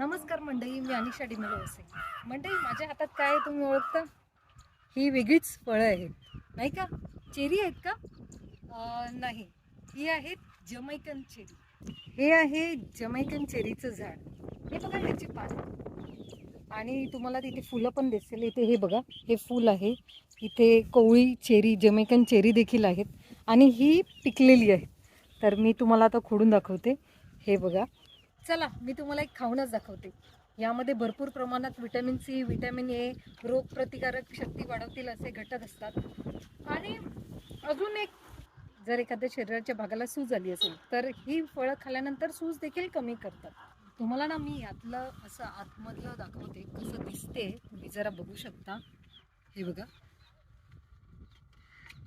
नमस्कार मंडळी मी अनिशा डिमेलो असे मंडळी माझ्या हातात काय आहे तुम्ही ओळखता? ही वेगळीच फळं आहेत. नाही का? चेरी आहेत का? नाही. ही आहेत जमैकन चेरी. हे आहे जमैकन चेरीचं झाड. हे बघा ह्याची पानं. आणि तुम्हाला तिथे फुलं पण दिसेल. इथे हे बघा हे फूल आहे. इथे कोवळी चेरी जमैकन चेरी देखील आहेत. आणि ही पिकलेली आहे. तर मी तुम्हाला आता खोडून दाखवते. हे बघा चला मी तुम्हाला एक खाऊनच दाखवते. यामध्ये भरपूर प्रमाणात विटॅमिन सी विटॅमिन ए रोगप्रतिकारक शक्ती वाढवतील असे घटक असतात. आणि अजून एक जर एखाद्या शरीराच्या भागाला सूज आली असेल तर ही फळं खाल्ल्यानंतर सूज देखील कमी करतात. तुम्हाला ना मी यातलं असं आतमधलं दाखवते कसं दिसते तुम्ही जरा बघू शकता. हे बघा.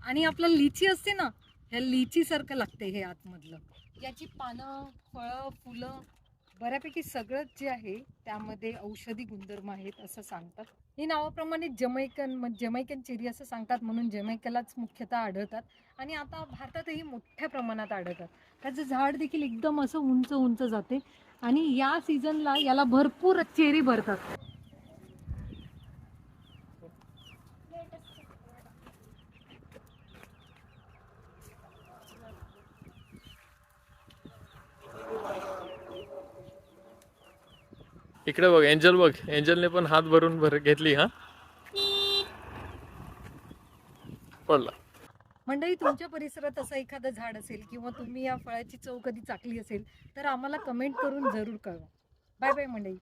आणि आपलं लिची असते ना ह्या लिचीसारखं लागते हे आतमधलं. याची पानं फळं फुलं बऱ्यापैकी सगळंच जे आहे त्यामध्ये औषधी गुणधर्म आहेत असं सांगतात. ही नावाप्रमाणे जमैकन मग जमैकन चेरी असं सांगतात म्हणून जमैकालाच मुख्यतः आढळतात. आणि आता भारतातही मोठ्या प्रमाणात आढळतात. त्याचं झाड देखील एकदम असं उंच उंच जाते. आणि या सीझनला याला भरपूर चेरी भरतात. इकडे बघ एंजल बघ. एंजलने पण हात भरून भर घेतली हा. पडला. मंडळी तुमच्या परिसरात असं एखादं झाड असेल किंवा तुम्ही या फळाची चव कधी चाकली असेल तर आम्हाला कमेंट करून जरूर कळवा. बाय बाय मंडळी.